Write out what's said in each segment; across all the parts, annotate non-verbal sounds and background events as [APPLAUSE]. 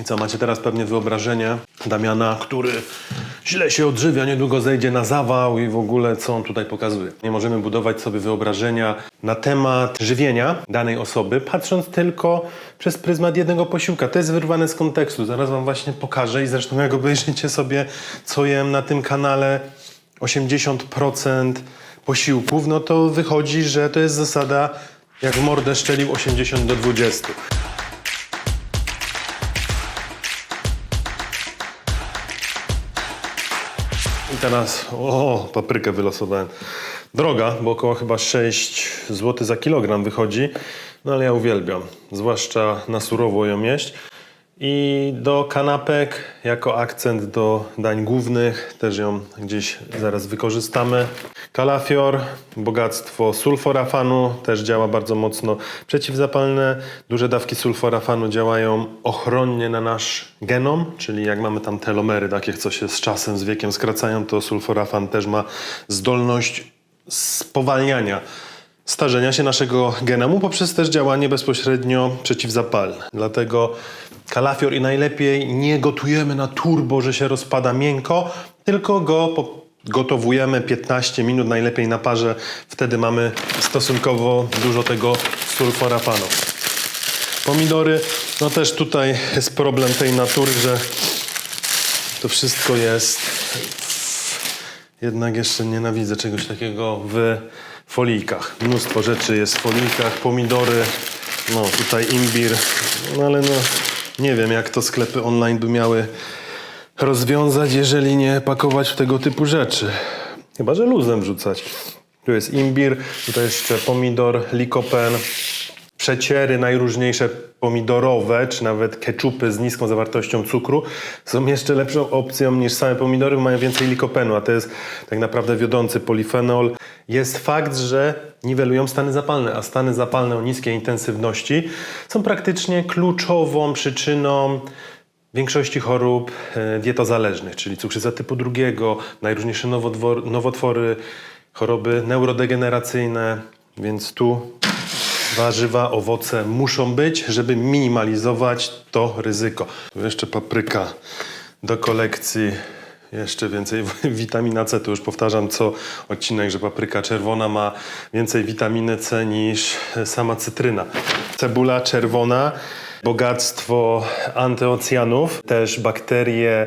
I co, macie teraz pewnie wyobrażenie Damiana, który źle się odżywia, niedługo zejdzie na zawał i w ogóle co on tutaj pokazuje. Nie możemy budować sobie wyobrażenia na temat żywienia danej osoby, patrząc tylko przez pryzmat jednego posiłka. To jest wyrwane z kontekstu. Zaraz wam właśnie pokażę i zresztą jak obejrzycie sobie, co jem na tym kanale 80% posiłków, no to wychodzi, że to jest zasada jak w mordę szczelił 80 do 20. teraz, o, paprykę wylosowałem. Droga, bo około chyba 6 zł za kilogram wychodzi, no ale ja uwielbiam, zwłaszcza na surowo ją jeść. I do kanapek, jako akcent do dań głównych, też ją gdzieś zaraz wykorzystamy. Kalafior, bogactwo sulforafanu, też działa bardzo mocno przeciwzapalne. Duże dawki sulforafanu działają ochronnie na nasz genom, czyli jak mamy tam telomery, takie co się z czasem, z wiekiem skracają, to sulforafan też ma zdolność spowalniania starzenia się naszego genomu poprzez też działanie bezpośrednio przeciwzapalne. Dlatego kalafior i najlepiej nie gotujemy na turbo, że się rozpada miękko, tylko go gotowujemy 15 minut, najlepiej na parze. Wtedy mamy stosunkowo dużo tego sulforafanu. Pomidory, no też tutaj jest problem tej natury, że to wszystko jest jednak jeszcze nienawidzę czegoś takiego w folijkach. Mnóstwo rzeczy jest w folijkach, pomidory, no tutaj imbir, no ale no nie wiem jak to sklepy online by miały rozwiązać, jeżeli nie pakować w tego typu rzeczy. Chyba, że luzem wrzucać. Tu jest imbir, tutaj jeszcze pomidor, likopen, przeciery najróżniejsze pomidorowe, czy nawet keczupy z niską zawartością cukru są jeszcze lepszą opcją niż same pomidory, mają więcej likopenu, a to jest tak naprawdę wiodący polifenol. Jest fakt, że niwelują stany zapalne, a stany zapalne o niskiej intensywności są praktycznie kluczową przyczyną większości chorób e, dietozależnych, czyli cukrzyca typu drugiego, najróżniejsze nowotwor- nowotwory, choroby neurodegeneracyjne, więc tu warzywa, owoce muszą być, żeby minimalizować to ryzyko. Jeszcze papryka do kolekcji. Jeszcze więcej [LAUGHS] witamina C. Tu już powtarzam co odcinek, że papryka czerwona ma więcej witaminy C niż sama cytryna. Cebula czerwona, bogactwo antyoceanów, też bakterie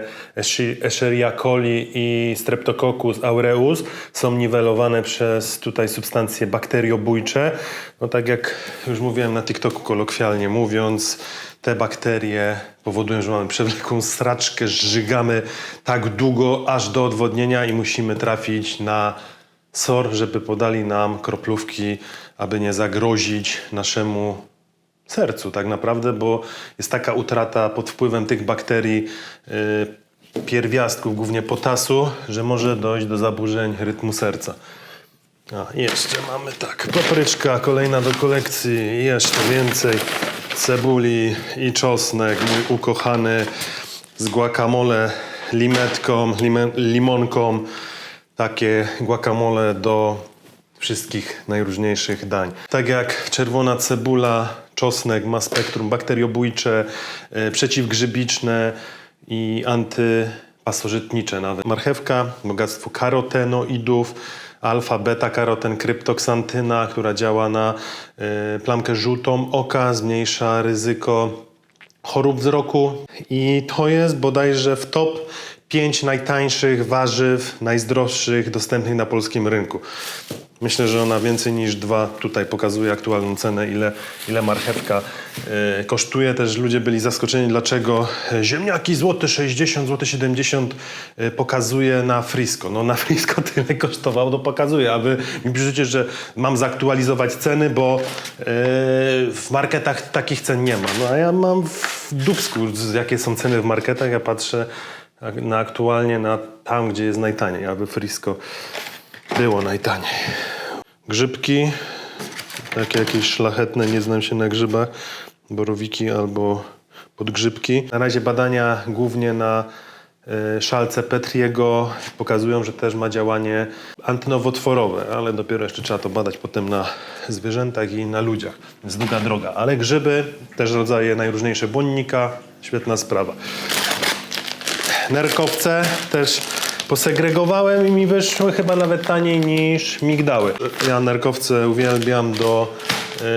Escherichia coli i Streptococcus aureus są niwelowane przez tutaj substancje bakteriobójcze. No tak jak już mówiłem na TikToku kolokwialnie mówiąc, te bakterie powodują, że mamy przewlekłą straczkę, żygamy tak długo aż do odwodnienia i musimy trafić na SOR, żeby podali nam kroplówki, aby nie zagrozić naszemu sercu tak naprawdę, bo jest taka utrata pod wpływem tych bakterii y, pierwiastków, głównie potasu, że może dojść do zaburzeń rytmu serca. A, jeszcze mamy tak, papryczka kolejna do kolekcji, jeszcze więcej cebuli i czosnek, mój ukochany z guacamole, limetką, lime, limonką, takie guacamole do wszystkich najróżniejszych dań. Tak jak czerwona cebula, czosnek ma spektrum bakteriobójcze, e, przeciwgrzybiczne i antypasożytnicze nawet. Marchewka, bogactwo karotenoidów, alfa, beta karoten, kryptoksantyna, która działa na e, plamkę żółtą oka, zmniejsza ryzyko chorób wzroku i to jest bodajże w top 5 najtańszych warzyw, najzdrowszych, dostępnych na polskim rynku. Myślę, że ona więcej niż dwa tutaj pokazuje aktualną cenę, ile, ile marchewka e, kosztuje. Też ludzie byli zaskoczeni, dlaczego ziemniaki złoty 60, złoty 70 e, pokazuje na Frisco. No na Frisco [LAUGHS] tyle kosztowało, to pokazuje, a wy mi piszecie, że mam zaktualizować ceny, bo e, w marketach takich cen nie ma. No a ja mam w dupsku, jakie są ceny w marketach. Ja patrzę na aktualnie na tam, gdzie jest najtaniej, aby Frisco było najtaniej. Grzybki, takie jakieś szlachetne, nie znam się na grzybach, borowiki albo podgrzybki. Na razie badania głównie na e, szalce Petriego pokazują, że też ma działanie antynowotworowe, ale dopiero jeszcze trzeba to badać potem na zwierzętach i na ludziach. Więc długa droga. Ale grzyby, też rodzaje najróżniejsze błonnika, świetna sprawa. Nerkowce też posegregowałem i mi wyszły chyba nawet taniej niż migdały. Ja nerkowce uwielbiam do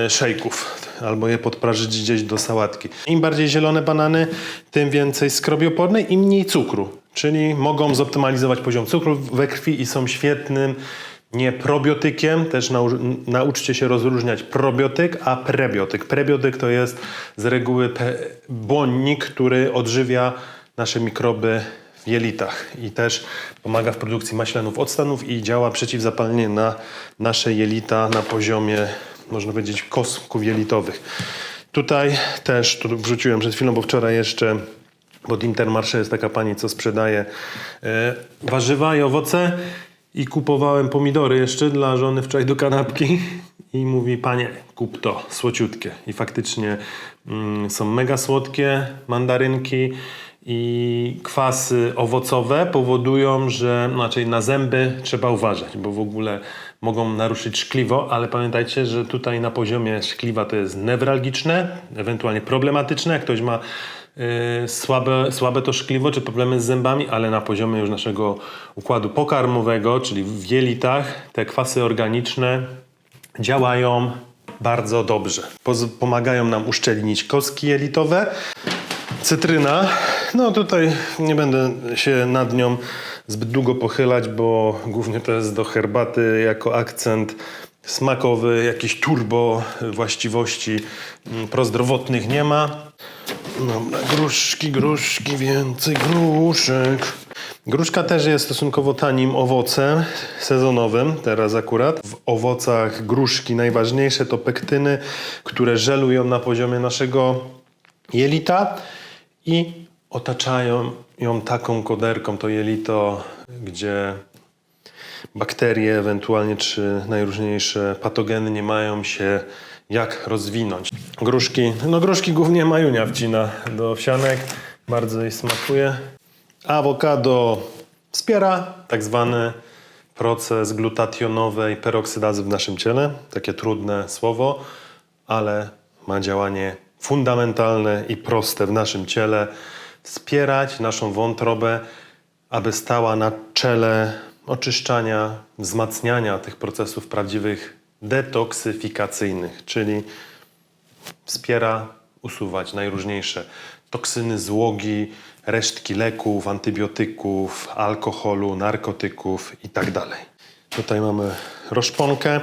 e, szejków albo je podprażyć gdzieś do sałatki. Im bardziej zielone banany, tym więcej skrobiopornej i mniej cukru. Czyli mogą zoptymalizować poziom cukru we krwi i są świetnym nie probiotykiem, też nau- nauczcie się rozróżniać probiotyk, a prebiotyk. Prebiotyk to jest z reguły błonnik, który odżywia nasze mikroby jelitach i też pomaga w produkcji maślanów octanów i działa przeciwzapalnie na nasze jelita na poziomie, można powiedzieć, kostków jelitowych. Tutaj też, tu wrzuciłem przed chwilą, bo wczoraj jeszcze pod Intermarché jest taka pani, co sprzedaje e, warzywa i owoce i kupowałem pomidory jeszcze dla żony wczoraj do kanapki i mówi, panie, kup to, słociutkie. I faktycznie mm, są mega słodkie mandarynki i kwasy owocowe powodują, że raczej na zęby trzeba uważać, bo w ogóle mogą naruszyć szkliwo, ale pamiętajcie, że tutaj na poziomie szkliwa to jest newralgiczne, ewentualnie problematyczne. Jak ktoś ma y, słabe, słabe to szkliwo czy problemy z zębami, ale na poziomie już naszego układu pokarmowego, czyli w jelitach, te kwasy organiczne działają bardzo dobrze. Pomagają nam uszczelnić kostki jelitowe. Cytryna, no tutaj nie będę się nad nią zbyt długo pochylać, bo głównie to jest do herbaty jako akcent smakowy, jakiś turbo właściwości mm, prozdrowotnych nie ma. Dobra, gruszki, gruszki, więcej gruszek. Gruszka też jest stosunkowo tanim owocem sezonowym, teraz akurat. W owocach gruszki najważniejsze to pektyny, które żelują na poziomie naszego jelita i otaczają ją taką koderką, to jelito, gdzie bakterie ewentualnie czy najróżniejsze patogeny nie mają się jak rozwinąć. Gruszki, no gruszki głównie majunia wcina do wsianek, bardzo jej smakuje. Awokado wspiera tak zwany proces glutationowej peroksydazy w naszym ciele. Takie trudne słowo, ale ma działanie fundamentalne i proste w naszym ciele. Wspierać naszą wątrobę, aby stała na czele oczyszczania, wzmacniania tych procesów prawdziwych detoksyfikacyjnych, czyli wspiera usuwać najróżniejsze toksyny, złogi, resztki leków, antybiotyków, alkoholu, narkotyków itd. Tutaj mamy roszponkę.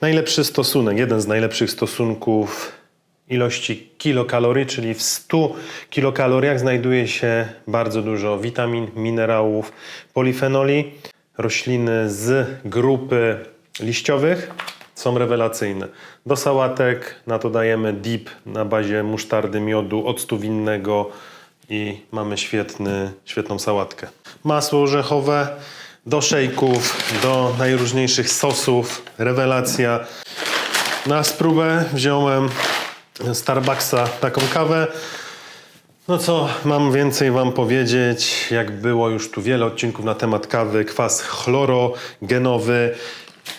Najlepszy stosunek, jeden z najlepszych stosunków ilości kilokalorii, czyli w 100 kilokaloriach znajduje się bardzo dużo witamin, minerałów, polifenoli. Rośliny z grupy liściowych są rewelacyjne. Do sałatek na to dajemy dip na bazie musztardy, miodu, octu winnego i mamy świetny, świetną sałatkę. Masło orzechowe do szejków, do najróżniejszych sosów, rewelacja. Na spróbę wziąłem Starbucksa taką kawę. No co mam więcej Wam powiedzieć? Jak było już tu wiele odcinków na temat kawy, kwas chlorogenowy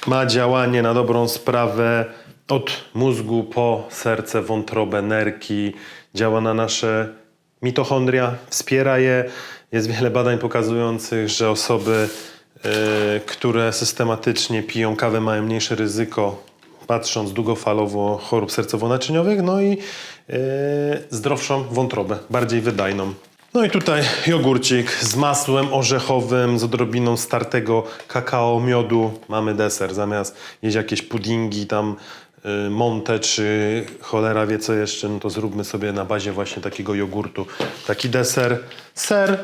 ma działanie na dobrą sprawę od mózgu po serce, wątrobę, nerki. Działa na nasze mitochondria, wspiera je. Jest wiele badań pokazujących, że osoby, e, które systematycznie piją kawę, mają mniejsze ryzyko patrząc długofalowo chorób sercowo-naczyniowych, no i e, zdrowszą wątrobę, bardziej wydajną. No i tutaj jogurcik z masłem orzechowym, z odrobiną startego kakao, miodu. Mamy deser. Zamiast jeść jakieś puddingi, tam y, montę czy cholera wie co jeszcze, no to zróbmy sobie na bazie właśnie takiego jogurtu taki deser. Ser,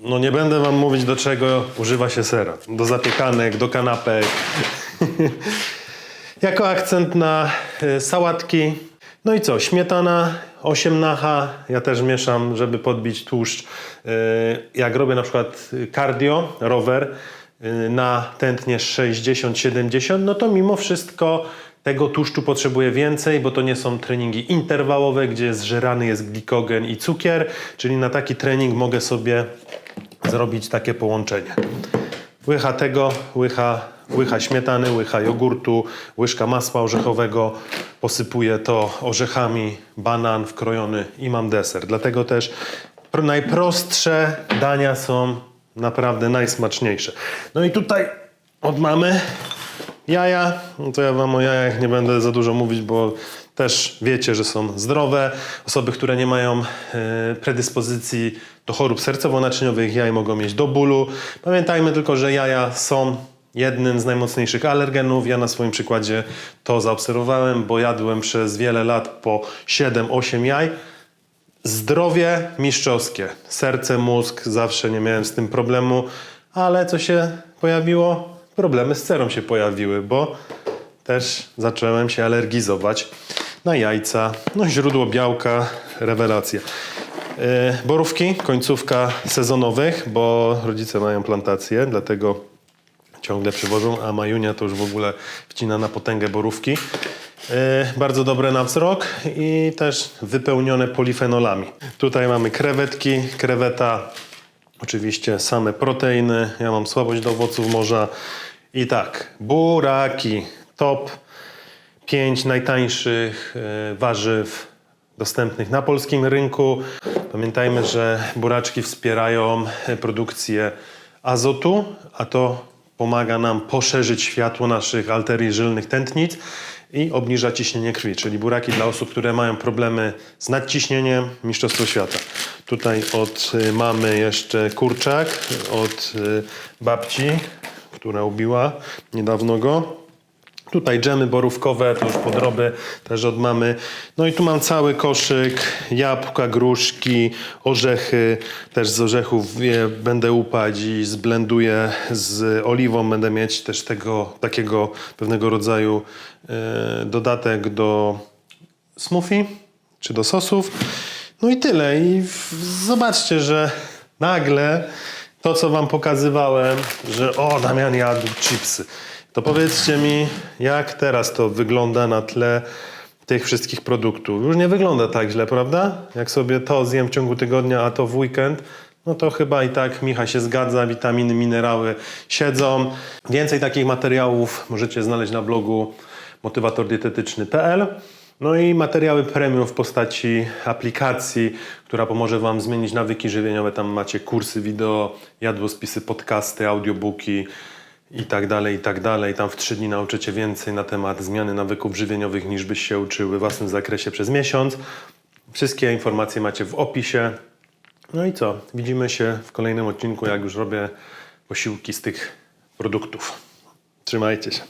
no nie będę wam mówić do czego używa się sera. Do zapiekanek, do kanapek. [LAUGHS] Jako akcent na y, sałatki. No i co? Śmietana, 8 nacha. Ja też mieszam, żeby podbić tłuszcz. Y, Jak robię na przykład cardio, rower y, na tętnie 60-70, no to mimo wszystko tego tłuszczu potrzebuję więcej, bo to nie są treningi interwałowe, gdzie zżerany jest glikogen i cukier, czyli na taki trening mogę sobie zrobić takie połączenie. łycha tego, łycha, łycha śmietany, łycha jogurtu, łyżka masła orzechowego. Posypuję to orzechami, banan wkrojony i mam deser. Dlatego też pro- najprostsze dania są naprawdę najsmaczniejsze. No i tutaj od mamy jaja. No to ja wam o jajach nie będę za dużo mówić, bo też wiecie, że są zdrowe. Osoby, które nie mają e, predyspozycji do chorób sercowo-naczyniowych, jaj mogą mieć do bólu. Pamiętajmy tylko, że jaja są jednym z najmocniejszych alergenów. Ja na swoim przykładzie to zaobserwowałem, bo jadłem przez wiele lat po 7-8 jaj. Zdrowie mistrzowskie. Serce, mózg, zawsze nie miałem z tym problemu, ale co się pojawiło? Problemy z cerą się pojawiły, bo też zacząłem się alergizować na jajca. No źródło białka, rewelacja. Yy, borówki, końcówka sezonowych, bo rodzice mają plantację, dlatego ciągle przywożą, a Majunia to już w ogóle wcina na potęgę borówki. Yy, bardzo dobre na wzrok i też wypełnione polifenolami. Tutaj mamy krewetki, kreweta, oczywiście same proteiny. Ja mam słabość do owoców morza. I tak, buraki, top 5 najtańszych e, warzyw dostępnych na polskim rynku. Pamiętajmy, że buraczki wspierają e, produkcję azotu, a to pomaga nam poszerzyć światło naszych arterii żylnych tętnic i obniża ciśnienie krwi, czyli buraki dla osób, które mają problemy z nadciśnieniem, mistrzostwo świata. Tutaj od y, mamy jeszcze kurczak, od y, babci, która ubiła niedawno go. Tutaj dżemy borówkowe, to już podroby też od mamy. No i tu mam cały koszyk, jabłka, gruszki, orzechy. Też z orzechów je będę upać i zblenduję z oliwą. Będę mieć też tego takiego pewnego rodzaju e, dodatek do smoothie czy do sosów. No i tyle. I zobaczcie, że nagle to, co wam pokazywałem, że o, Damian jadł chipsy. To powiedzcie mi, jak teraz to wygląda na tle tych wszystkich produktów. Już nie wygląda tak źle, prawda? Jak sobie to zjem w ciągu tygodnia, a to w weekend, no to chyba i tak Micha się zgadza, witaminy, minerały siedzą. Więcej takich materiałów możecie znaleźć na blogu motywatordietetyczny.pl. No i materiały premium w postaci aplikacji, która pomoże Wam zmienić nawyki żywieniowe. Tam macie kursy wideo, jadłospisy, podcasty, audiobooki i tak dalej, i tak dalej. Tam w trzy dni nauczycie więcej na temat zmiany nawyków żywieniowych niż byś się uczył we własnym zakresie przez miesiąc. Wszystkie informacje macie w opisie. No i co? Widzimy się w kolejnym odcinku, jak już robię posiłki z tych produktów. Trzymajcie się.